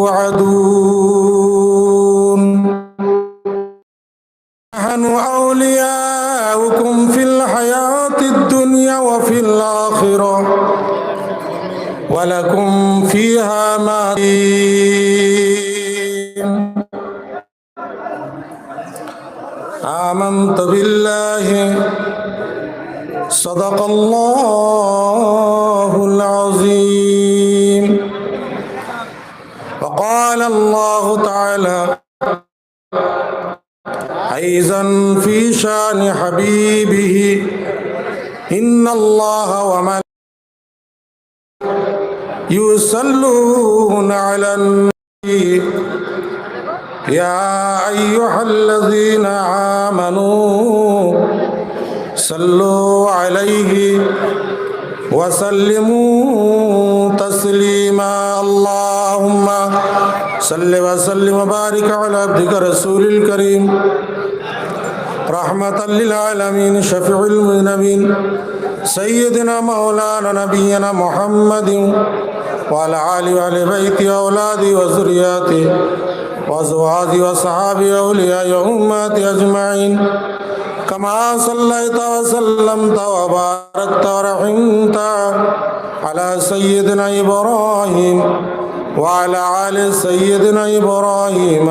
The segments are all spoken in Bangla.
توعدون إن الله وملائكته يصلون على النبي. يا أيها الذين آمنوا صلوا عليه وسلموا تسليما. اللهم صل وسلم وبارك على عبدك رسول الكريم. رحمة للعالمين شفيع المذنبين سيدنا مولانا نبينا محمد وعلى آله وعلى بيته وأولاده وذرياته وأزواجه وصحابه أولياء وأمته أجمعين. كما صليت وسلمت وباركت ورحمت على سيدنا إبراهيم وعلى آل سيدنا إبراهيم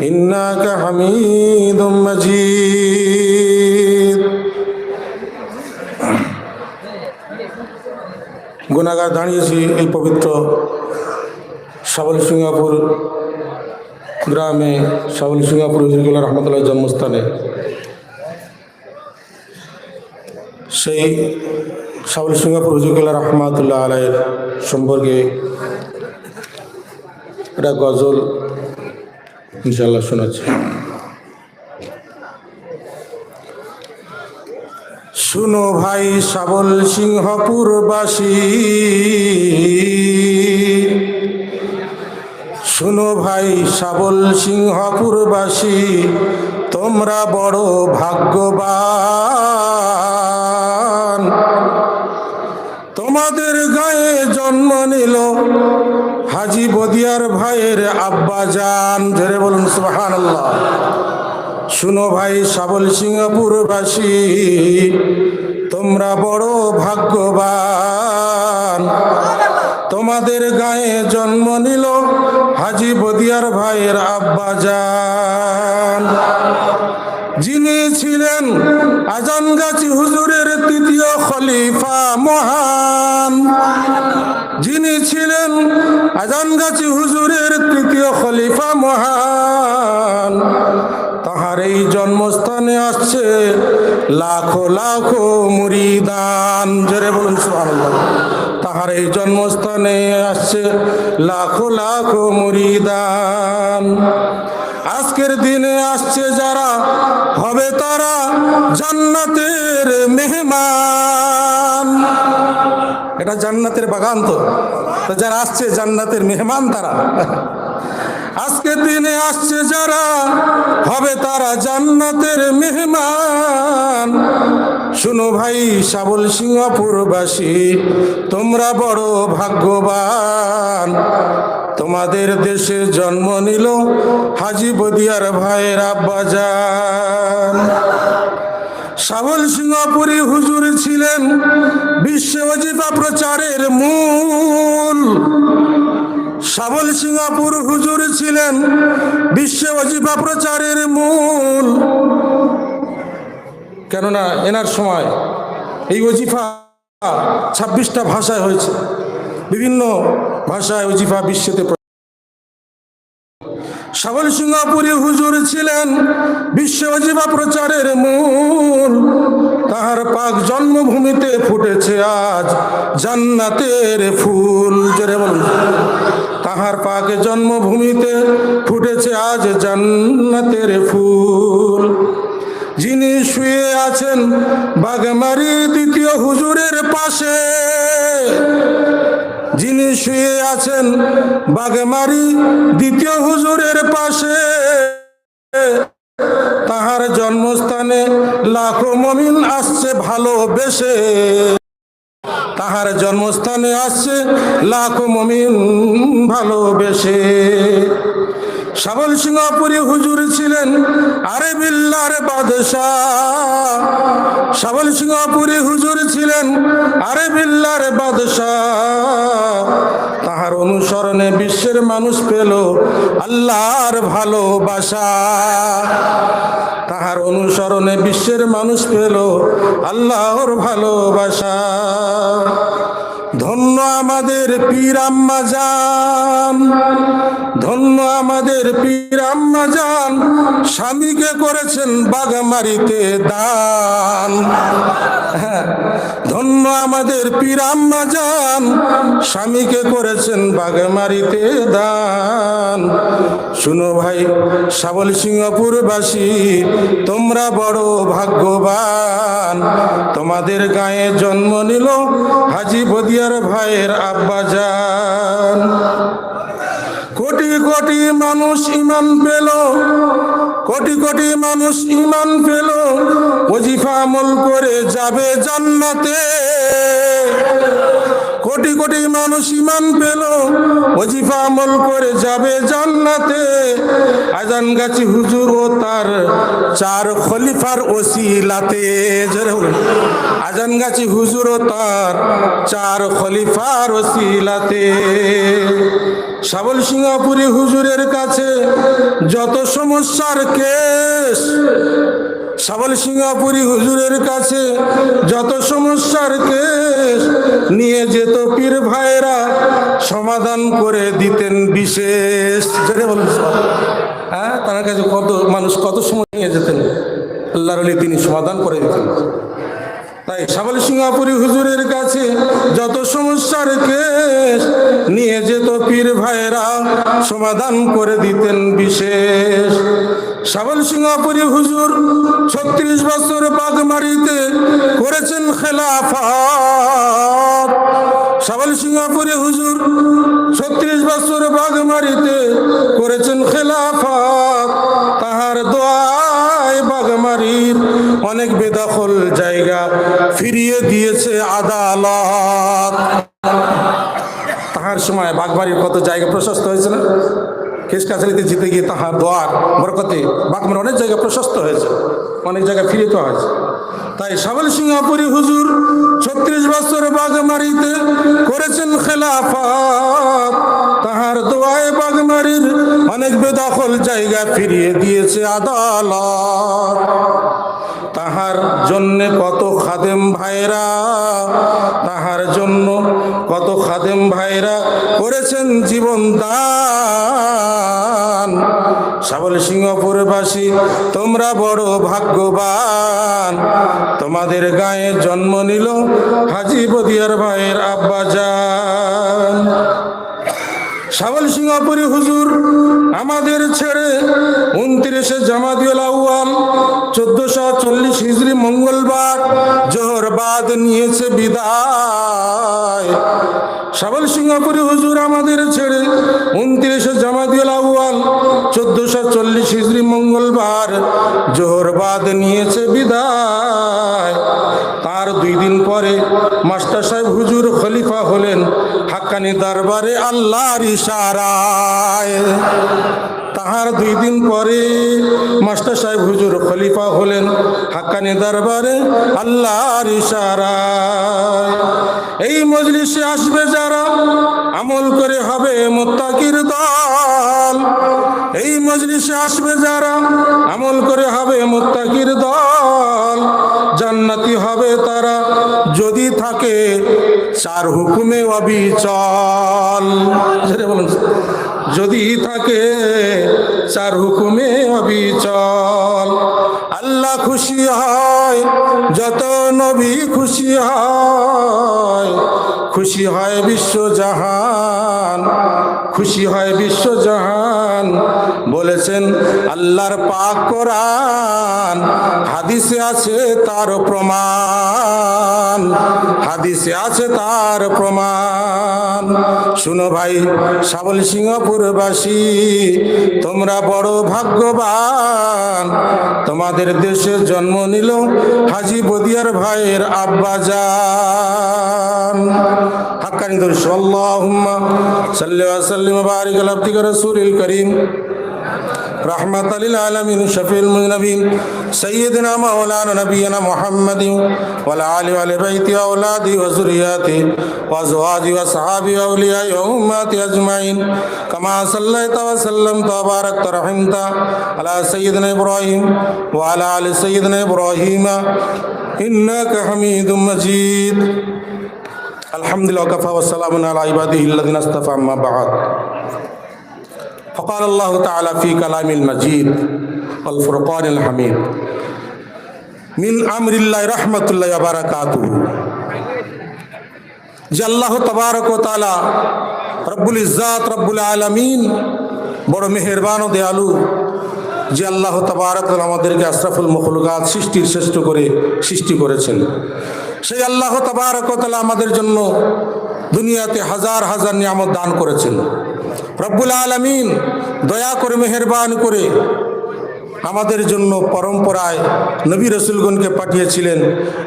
إنك حميد مجيد গুণাগার দাঁড়িয়েছি এই পবিত্র সাবল সিঙ্গাপুর গ্রামে সাবল সিঙ্গাপুর হুজুরগুল্লাহ রহমতুল্লাহ জন্মস্থানে সেই সাবল সিঙ্গাপুর হুজুরগুল্লাহ রহমাতুল্লাহ আলাইয়ের সম্পর্কে একটা গজল ইনশাল্লাহ শোনাচ্ছি। শুনো ভাই সাবল সিংহপুরবাসী। শুনো ভাই সাবল সিংহপুরবাসী, তোমরা বড় ভাগ্যবান। তোমাদের গায়ে জন্ম নিল হাজি বদিয়ার ভাইয়ের আব্বা যান। ধরে বলুন সুহান শুনো ভাই, সাবল সিংহপুরবাসী, তোমরা বড় ভাগ্যবান। তোমাদের গায়ে জন্ম নিল হাজি বদিয়ার ভাইয়ের আব্বা যান। যিনি ছিলেন আজানগাছি হুজুরের তৃতীয় খলিফা মহান। যিনি ছিলেন আজানগাছি হুজুরের তৃতীয় খলিফা মহান। তাহার এই জন্মস্থানে আসছে লাখো লাখো মুরিদান। জোরে বলুন তাহার এই জন্মস্থানে আসছে লাখো লাখো মুরিদান। আজকের দিনে আসছে যারা, হবে তারা জান্নাতের মেহমান। এটা জান্নাতের বাগান তো। যারা আসছে, জান্নাতের মেহমান তারা। আজকে দিনে আসছে যারা, হবে তারা জান্নাতের মেহমান। শুনো ভাই সাবল সিংহপুরবাসী, তোমরা বড় ভাগ্যবান। তোমাদের দেশে জন্ম নিল হাজি বদিয়ার ভাইয়ের আব্বাজান সাবল সিংহপুরী হুজুর ছিলেন বিশ্ব অজিফা প্রচারের মূল। সাবল সিংহপুর হুজুর ছিলেন বিশ্ব অজিফা প্রচারের মূল। কেননা এনার সময় এই অজিফা ছাব্বিশটা ভাষায় হয়েছে। বিভিন্ন ভাষায় অজিফা বিশ্বতে সাবল সিংহপুরী হুজুর ছিলেন বিশ্বজীবা প্রচারের মূল। তাহার পাক জন্মভূমিতে ফুটেছে আজ জান্নাতের ফুল। জোরে বলুন। তাহার পাক জন্মভূমিতে ফুটেছে আজ জান্নাতের ফুল। যিনি শুয়ে আছেন বাগমারি দ্বিতীয় হুজুরের পাশে। যিনি শুয়ে আছেন বাগেমারি দ্বিতীয় হুজুরের পাশে, তাহার জন্মস্থানে লাখো মমিন আসছে ভালোবেসে। তাহার জন্মস্থানে আসছে লাখো মমিন ভালোবেসে। সাবল সিংহপুরী হুজুর ছিলেন আরে বিল্লার বাদশাহ। সাবল সিংহপুরী হুজুর ছিলেন আরে বিল্লার বাদশাহ। তাহার অনুসরণে বিশ্বের মানুষ পেল আল্লাহর ভালোবাসা। তাহার অনুসরণে বিশ্বের মানুষ পেল আল্লাহর ভালোবাসা। ধন্য আমাদের পীর আম্মা জান। ধন্য আমাদের পীর আম্মা জান, স্বামীকে করেছেন বাগামারিতে দান। ধন্য আমাদের পীর আম্মা জান, স্বামীকে করেছেন বাগামারিতে দান। শুনো ভাই সাবল সিংহপুরবাসী, তোমরা বড় ভাগ্যবান। তোমাদের গায়ে জন্ম নিল হাজি বদিয়ার ভাইয়ের আব্বা যান। কোটি কোটি মানুষ ইমান পেল, কোটি কোটি মানুষ ইমান পেল, ওজিফা আমল করে যাবে জান্নাতে। কোটি কোটি মানুষ ইমান পেল। অজিফা আমল করে যাবে জান্নাতে। আজান গাছি হুজুর ও তার চার খলিফার ওসিলাতে। আজান গাছি হুজুর ও তার চার খলিফার ওসিলাতে। সাবল সিংহপুরী হুজুরের কাছে যত সমস্যার কেস সাবল সিংহপুরী হুজুরের কাছে যত সমস্যার কেস নিয়ে যেত পীর ভাইরা সমাধান করে দিতেন বিশেষ। হ্যাঁ তার কাছে কত মানুষ কত সময় নিয়ে যেতেন? আল্লাহর আলী তিনি সমাধান করে দিতেন। তাই সাবল সিংহাপুরি হুজুরের কাছে যত সমস্যার কেস নিয়ে যেত পীর ভাইরা সমাধান করে দিতেন বিশেষ। সাবল সিংহাপুরি হুজুর ছত্রিশ বছর বাগমারিতে করেছেন খেলাফত। সাবল সিংহাপুরি হুজুর ছত্রিশ বছর বাগমারিতে করেছেন খেলাফত। তাহার দোয়ায় বাগমারির অনেক বেদখল জায়গা ফিরিয়ে দিয়েছে আদালত। তাহার সময় বাগবাড়ির কত জায়গা প্রশস্ত হয়েছে না কেস কাছারিতে জিতে গিয়ে তাহার দোয়ার বরকতে বাকমের অনেক জায়গা প্রশস্ত হয়েছে, অনেক জায়গা ফিরিত হয়েছে। তাই সাবল সিংহপুরি হুজুর ছত্রিশ বছর বাগমারিতে করেছেন খেলাফত। তাহার দোয়ায় বাগমারির অনেক বেদখল জায়গা ফিরিয়ে দিয়েছে আদালত। তাহার জন্য কত খাদেম ভাইরা, তাহার জন্য কত খাদেম ভাইরা করেছেন জীবন দান। সাবল সিংহপুরবাসী তোমরা বড় ভাগ্যবান। তোমাদের গায়ে জন্ম নিল হাজি বদিয়ার ভাইয়ের আব্বা সাবল সিংহপুরি হুজুর, আমাদের ছেড়ে উনত্রিশে জামাদিউল আউয়াল, চোদ্দশো চল্লিশ হিজড়ি মঙ্গলবার জোহর বাদ নিয়েছে বিদায়। সাবল সিংহপুরি হুজুর, আমাদের ছেড়ে উনত্রিশে জামাদিউল আউয়াল, চোদ্দশো চল্লিশ হিজড়ি মঙ্গলবার জোহর বাদ নিয়েছে বিদায়। তার দুই দিন পরে মাস্টার সাহেব হুজুর খলিফা হলেন। হাক্কানি দরবারে আল্লাহর ইশারায়। তাহার দুই দিন পরে মাস্টার সাহেব হুজুর খলিফা হলেন। হাক্কানি দরবারে আল্লাহর ইশারায়। এই মজলিসে আসবে যারা আমল করে হবে মোত্তাকির দল। এই মজলিসে আসবে যারা আমল করে হবে মুত্তাকির দল, জান্নাতি হবে তারা। যদি থাকে চার হুকুমে অবিচল। যদি থাকে চার হুকুমে অবিচল। আল্লাহ খুশি হয়, যত নবী খুশি হয় খুশি হয় বিশ্বজাহান খুশি হয় বিশ্বজাহান বলেছেন, আল্লাহর পাক কোরআন। হাদিসে আছে তার প্রমাণ। হাদিসে আছে তার প্রমাণ। শুনো ভাই সাবল সিংহপুরবাসী তোমরা বড় ভাগ্যবান। তোমাদের দেশে জন্ম নিল হাজি বদিয়ার ভাইয়ের আব্বা كريم اللهم صل وسلم وبارك على عبدك رسول الكريم رحمة للعالمين شفيع المذنبين سيدنا مولانا نبينا محمد والعالي وآل بيته وأولاده وذرياته وأزواجه وأصحابه وأوليائه وأمته أجمعين كما صليت وسلمت وباركت رحمت على سيدنا إبراهيم وعلى آل سيدنا إبراهيم إنك حميد مجيد الحمد لله وكفى والسلام على عباده الذين اصطفى أما بعد فقال الله تعالى في كلام المجيد والفرقان الحميد من أمر الله رحمة الله وبركاته যে আল্লাহ তবারক ও তালা রব্বুল ইজাত রব্বুল আলমিন বড় মেহেরবান ও দয়ালু যে আল্লাহ তবারক ও তাআলা আমাদেরকে আশরাফুল মখলুকাত সৃষ্টির শ্রেষ্ঠ করে সৃষ্টি করেছেন সেই আল্লাহ তবারক ও আমাদের জন্য দুনিয়াতে হাজার হাজার নিয়ামত দান করেছেন। রব্বুল আলমিন দয়া করে, মেহেরবান করে আমাদের জন্য পরম্পরায় নবী রসুলগণকে পাঠিয়েছিলেন।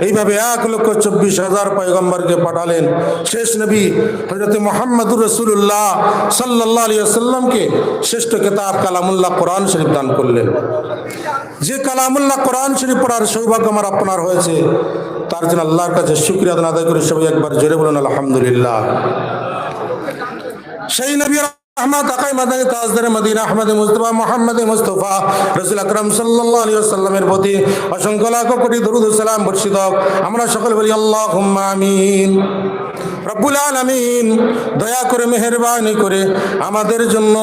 এইভাবে এক লক্ষ চব্বিশ হাজার পয়গম্বরকে পাঠালেন। শেষ নবী হজরত মোহাম্মদুর রসুল্লাহ সাল্লাহ আলিয়া সাল্লামকে শ্রেষ্ঠ কেতাব কালামুল্লাহ কোরআন শরীফ দান করলেন। যে কালামুল্লাহ কোরআন শরীফ পড়ার সৌভাগ্য আমার আপনার হয়েছে। তার জন্য আল্লাহর কাছে শুক্রিয়া আদায় করে সবাই একবার জোরে বলুন, আলহামদুলিল্লাহ সেই নবী রহমত আকাই মাদানি তাজদার মদিনা আহমদ মুস্তফা মোহাম্মদ মুস্তফা, রসুল আকরাম সাল্লাল্লাহু আলাইহি ওয়াসাল্লামের প্রতি অসংখ্য লাখ কোটি দরুদ সালাম বর্ষিত। আমরা সকলে বলি আল্লাহুম্মা আমিন রব্বুল আলামিন, দয়া করে মেহেরবানি করে আমাদের জন্য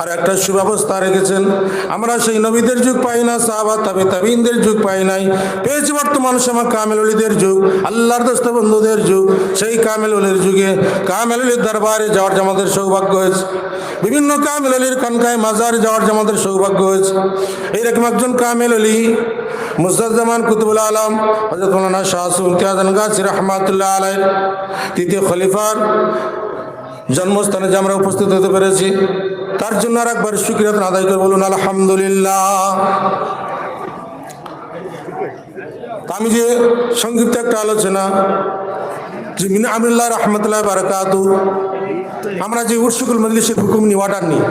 আর একটা সুব্যবস্থা রেখেছেন। আমরা সেই নবীদের যুগ পাই না, সাহাবা তাবে তাবিনদের যুগ পাই নাই। পেয়েছি বর্তমান সময় কামেল অলিদের যুগ, আল্লাহর দোস্ত বন্ধুদের যুগ। সেই কামেল অলির যুগে কামেল অলির দরবারে যাওয়ার যে আমাদের সৌভাগ্য হয়েছে। বিভিন্ন কামেল অলির কানকায় মাজারে যাওয়ার যে আমাদের সৌভাগ্য হয়েছে। এইরকম একজন কামেল অলি মুস্তাজামান কুতুবুল আলম হজরত মৌলানা শাহ সুলতান গাছি রহমাতুল্লাহ আলাই তৃতীয় খলিফার জন্মস্থানে যে আমরা উপস্থিত হতে পেরেছি, তার জন্য আর একবার স্বীকৃত আদায় করে বলুন আলহামদুলিল্লাহ। আমি যে সংক্ষিপ্ত একটা আলোচনা, যে মিনা আমিল্লাহ রহমতুল্লাহ বারাকাতু, আমরা যে উৎসুকুল মজলিসের হুকুম নিই অর্ডার নিই।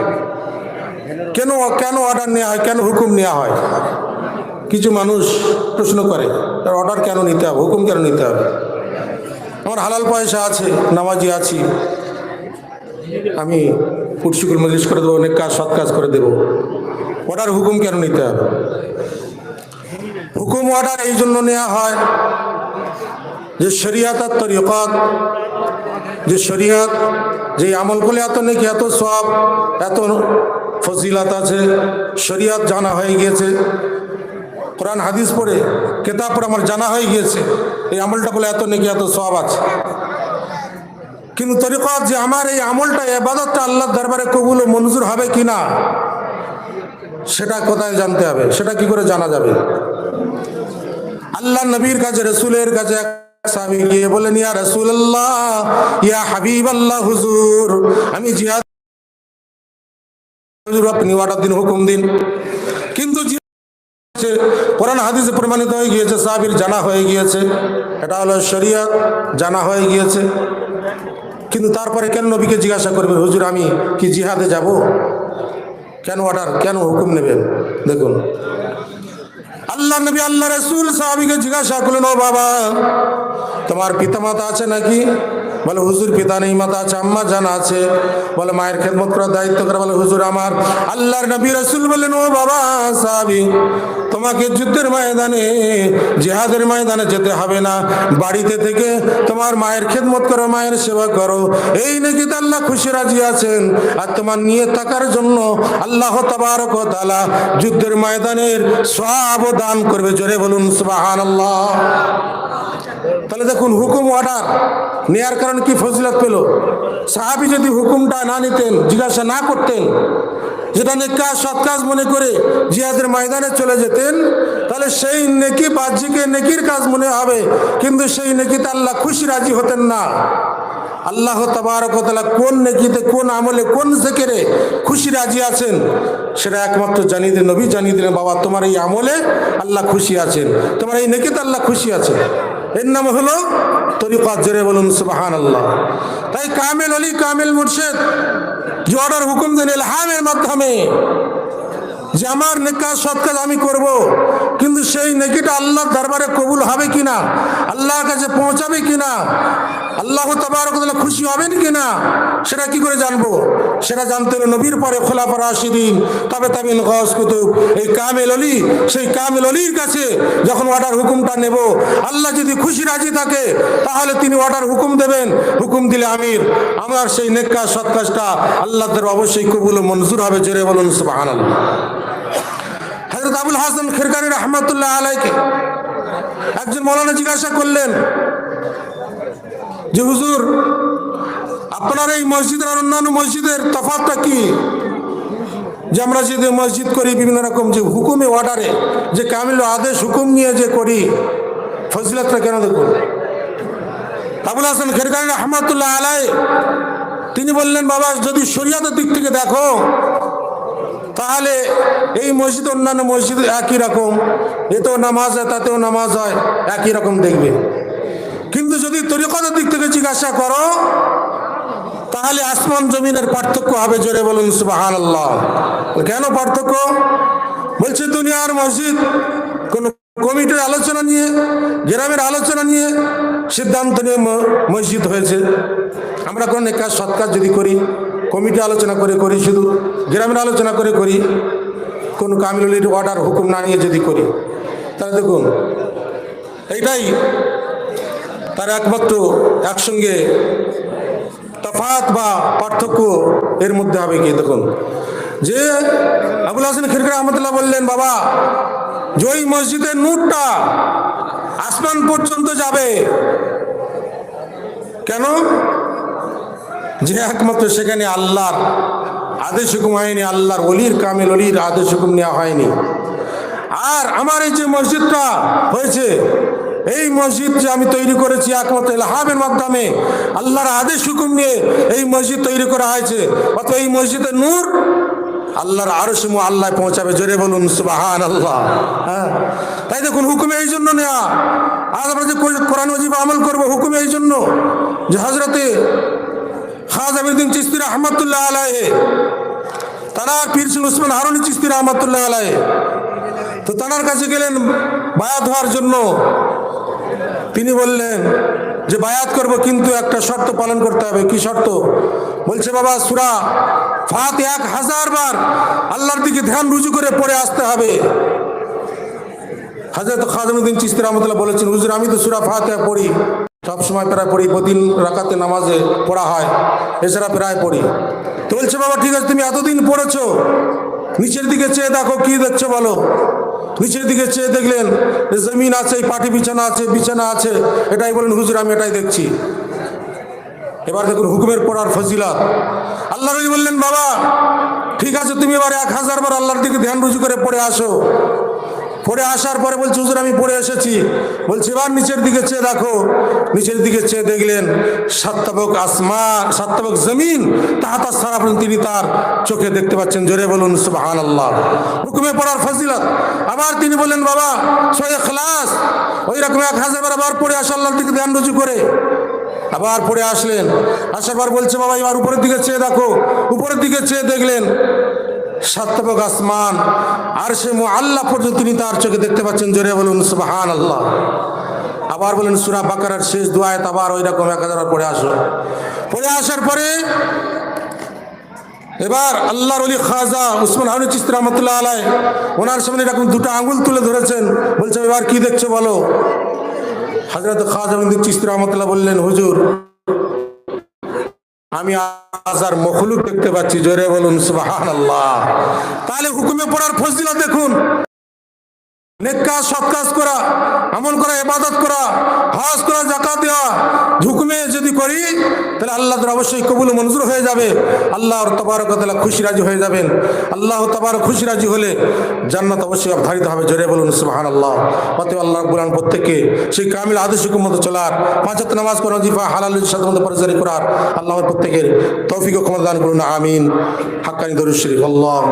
কেন কেন অর্ডার নেওয়া হয়, কেন হুকুম নেওয়া হয়? কিছু মানুষ প্রশ্ন করে, তার অর্ডার কেন নিতে হবে? হুকুম কেন নিতে হবে? আমার হালাল পয়সা আছে, নামাজি আছি। আমি উৎসুকুল মজলিস করে দেবো, অনেক কাজ, সৎ কাজ করে দেবো। অর্ডার হুকুম কেন নিতে হবে? হুকুম অর্ডার এই জন্য নেওয়া হয় যে শরিয়াত আর তরিকত, যে শরিয়াত, যে আমল করলে এত নাকি, এত সব এত ফজিলাত আছে, শরিয়াত জানা হয়ে গিয়েছে। কোরআন হাদিস পড়ে কেতাব পড়ে আমার জানা হয়ে গিয়েছে। এই আমলটা বলে এত নাকি, এত সব আছে। কিন্তু তরিকত যে আমার এই আমলটা এবাদতটা আল্লাহর দরবারে কবুল ও মঞ্জুর হবে কি না, সেটা কোথায় জানতে হবে? সেটা কি করে জানা যাবে? আল্লাহ নবীর কাছে, রসুলের কাছে সাহাবী গিয়ে বলেন ইয়া রসুল্লাহ ইয়া হাবিব আল্লাহ হুজুর, আমি জিহাদ আপনি অর্ডার দিন, হুকুম দিন। কিন্তু হচ্ছে, কোরআন হাদিসে প্রমাণিত হয়ে গিয়েছে সাহাবীর জানা হয়ে গিয়েছে। এটা হলো শরিয়ত জানা হয়ে গিয়েছে। কিন্তু তারপরে কেন নবীকে জিজ্ঞাসা করবে হুজুর আমি কি জিহাদে যাব? কেন অর্ডার কেন হুকুম নেবেন? দেখুন। আল্লাহ নবী আল্লাহ রসুল সাহাবিকে জিজ্ঞাসা করলেন ও বাবা তোমার পিতামাতা আছে নাকি? বলে হুজুর পিতা নেই মাতা আছে আম্মা জানা আছে। বলে মায়ের খেদমত করার দায়িত্ব করে। বলে হুজুর আমার আল্লাহর নবী রসুল বললেন ও বাবা সাহাবি তোমাকে যুদ্ধের ময়দানে, জেহাদের ময়দানে যেতে হবে না। বাড়িতে থেকে তোমার মায়ের খেদমত করো, মায়ের সেবা করো। এই নাকি আল্লাহ খুশি রাজি আছেন? আর তোমার নিয়ে থাকার জন্য আল্লাহ তাবারক তাআলা যুদ্ধের ময়দানের সব দান করবে। জোরে বলুন সুবাহান আল্লাহ তাহলে দেখুন, হুকুম অর্ডার নেয়ার কারণে কি ফজিলত পেল? সাহাবি যদি হুকুমটা না নিতেন, জিজ্ঞাসা না করতেন যেটা নেকা সৎ কাজ মনে করে জিহাদের ময়দানে চলে যেতেন, তাহলে সেই নেকি বাহ্যিকে নেকির কাজ মনে হবে, কিন্তু সেই নেকিতে আল্লাহ খুশি রাজি হতেন না। আল্লাহ তাবারক তাআলা কোন নেকিতে, কোন আমলে, কোন জেকেরে খুশি রাজি আছেন, সেটা একমাত্র জানিয়ে দিলেন নবী, জানিয়ে দিলেন, বাবা, তোমার এই আমলে আল্লাহ খুশি আছেন, তোমার এই নেকিতে আল্লাহ খুশি আছেন। এর নাম হলো তরিকাত জোরে বলুন সুবাহান আল্লাহ তাই কামেল অলি কামেল মুর্শেদ অর্ডার হুকুম দেন এলহামের মাধ্যমে। যে আমার নেকাজ সৎ কাজ আমি করব, কিন্তু সেই নেকিটা আল্লাহর দরবারে কবুল হবে কিনা, আল্লাহর কাছে পৌঁছাবে কিনা, আল্লাহ তবার খুশি হবেন কিনা, সেটা কি করে জানব? সেটা জানতে হলে নবীর পরে খোলাফা রাশিদিন তবে তামিন গস কুতুব। এই কামেল অলি, সেই কামেল অলির কাছে যখন অর্ডার হুকুমটা নেব, আল্লাহ যদি খুশি রাজি থাকে, তাহলে তিনি অর্ডার হুকুম দেবেন, হুকুম দিলে আমির। আমার সেই নেকা সৎ কাজটা আল্লাহদের অবশ্যই কবুল মঞ্জুর হবে, জেরে বলুন, সুবহানাল্লাহ। হজরত আবুল হাসান খেরকানি রহমতুল্লাহ আলাইকে একজন মৌলানা জিজ্ঞাসা করলেন যে, হুজুর আপনার এই মসজিদের আর অন্যান্য মসজিদের তফাতটা কি? যে আমরা যদি মসজিদ করি বিভিন্ন রকম যে হুকুমে অর্ডারে, যে কামিল আদেশ হুকুম নিয়ে যে করি, ফজিলতটা কেন দেখুন? আবুল হাসান খেরকানি রহমতুল্লাহ আলাই তিনি বললেন, বাবা, যদি শরীয়তের দিক থেকে দেখো, তাহলে এই মসজিদ অন্যান্য মসজিদ একই রকম। এতেও নামাজ হয়, তাতেও নামাজ হয়, একই রকম দেখবে। কিন্তু যদি তরিকতার দিক থেকে জিজ্ঞাসা করো তাহলে আসমান জমিনের পার্থক্য হবে, জোরে বলুন সুবাহান আল্লাহ কেন পার্থক্য? বলছে, দুনিয়ার মসজিদ, কোন কমিটির আলোচনা নিয়ে, গ্রামের আলোচনা নিয়ে সিদ্ধান্ত নিয়ে মসজিদ হয়েছে। আমরা কোন কাজ সৎ কাজ যদি করি, কমিটি আলোচনা করে করি, শুধু গ্রামের আলোচনা করে করি, কোন কামিলির অর্ডার হুকুম না নিয়ে যদি করি, তাহলে দেখুন, এইটাই তার একমাত্র একসঙ্গে তফাত বা পার্থক্য এর মধ্যে হবে কি? দেখুন, যে আবুল হাসান খিরকা রহমতুল্লাহ বললেন, বাবা যে ওই মসজিদের নূরটা আসমান পর্যন্ত যাবে, কেন? যে একমাত্র সেখানে আল্লাহর আদেশ হুকুম হয়নি, আল্লাহর অলির কামেল অলির আদেশ হুকুম নেওয়া হয়নি। আর আমার এই যে মসজিদটা হয়েছে এই মসজিদ যে আমি তৈরি করেছি একমাত্র ইলহামের মাধ্যমে, আল্লাহর আদেশ হুকুম নিয়ে এই মসজিদ তৈরি করা হয়েছে। অত এই মসজিদের নূর আল্লাহর আরও সময় আল্লাহ পৌঁছাবে, জোরে বলুন সুবাহান আল্লাহ হ্যাঁ? তাই দেখুন, হুকুমে এই জন্য নেওয়া আজ আমরা যে কোর- কোরআন মজিব আমল করব, হুকুমে এই জন্য যে হজরতে খাজ আমিরুদ্দিন চিস্তি রহমতুল্লাহ আলাহে তারা পীরসুল উসমান হারুন চিস্তি রহমতুল্লাহ আলাহে তো তার কাছে গেলেন, বায়াত হওয়ার জন্য তিনি বললেন যে বায়াত করব, কিন্তু একটা শর্ত পালন করতে হবে। কি শর্ত? বলছে, বাবা, সুরা ফাত এক হাজার বার আল্লাহর দিকে ধ্যান রুজু করে পড়ে আসতে হবে। হাজার হাজরত খাজমুদ্দিন চিস্তি রহমতুল্লাহ বলেছেন, হুজুর, আমি তো সুরা ফাতে পড়ি। সবসময় প্রায় পড়ি, প্রতিদিন রাকাতে নামাজে পড়া হয়। এছাড়া প্রায় পড়ি। তো বলছে, বাবা, ঠিক আছে, তুমি এতদিন পড়েছো। নিচের দিকে চেয়ে দেখো, কি দেখছ বলো? নিচের দিকে চেয়ে দেখলেন জমিন আছে পাটি বিছানা আছে বিছানা আছে। এটাই বলেন, হুজুর, আমি এটাই দেখছি। এবার দেখুন, হুকুমের পড়ার ফজিলাত। আল্লাহ বললেন, বাবা, ঠিক আছে, তুমি এবার এক হাজার বার আল্লাহর দিকে ধ্যান রুজু করে পড়ে আসো। পড়ে আসার পরে বলছে, হুজুর, আমি পড়ে এসেছি। বলছে, এবার নিচের দিকে চেয়ে দেখো। নিচের দিকে চেয়ে দেখলেন, সাত্তাবক আসমান সাত্তাবক জমিন, তাহাতা সারা পর্যন্ত তিনি তার চোখে দেখতে পাচ্ছেন। জোরে বলুন সুবাহান আল্লাহ হুকুমে পড়ার ফজিলত। আবার তিনি বললেন, বাবা সয়ে খালাস ওই রকম এক হাজার বার আবার পড়ে আসা আল্লাহর দিকে ধ্যান রুজু করে। আবার পড়ে আসলেন। আসার পর বলছে, বাবা, এবার উপরের দিকে চেয়ে দেখো। উপরের দিকে চেয়ে দেখলেন সাতবক আসমান আর সে মো আল্লাহ পর্যন্ত তিনি তার চোখে দেখতে পাচ্ছেন। জোরে বলুন সুবাহান আল্লাহ আবার বলেন, সুরা বাকারার শেষ দোয়ায় আবার ওই রকম এক হাজার পড়ে আসো পড়ে আসার পরে এবার আল্লাহর অলি খাজা উসমান হারুন চিস্তি রহমতুল্লাহ আলাই ওনার সামনে এরকম দুটো আঙুল তুলে ধরেছেন। বলছে, এবার কি দেখছ বলো? হাজরত খাজা চিস্তি রহমতুল্লাহ বললেন, হুজুর আমি আজার মখলুক দেখতে পাচ্ছি জোরে বলুন সুবাহান আল্লাহ তাহলে হুকুমে পড়ার ফজিলা দেখুন। নেক করা করা করা করা যদি করি, তাহলে আল্লাহ অবশ্যই কবুল হয়ে যাবে। আল্লাহর খুশি রাজি হয়ে যাবেন। আল্লাহ খুশি রাজি হলে জান্নাত অবশ্যই হবে। জোরে বলুন আল্লাহ আলামিন প্রত্যেককে সেই কামিল আদর্শিক মতো চলার, পাঁচ ওয়াক্ত নামাজ করার জিফা হালাল সাধারণত করার, আল্লাহ প্রত্যেকের তৌফিক ক্ষমতা দান করুন, আমিন। হাক্কানি দরুদ শরীফ আল্লাহ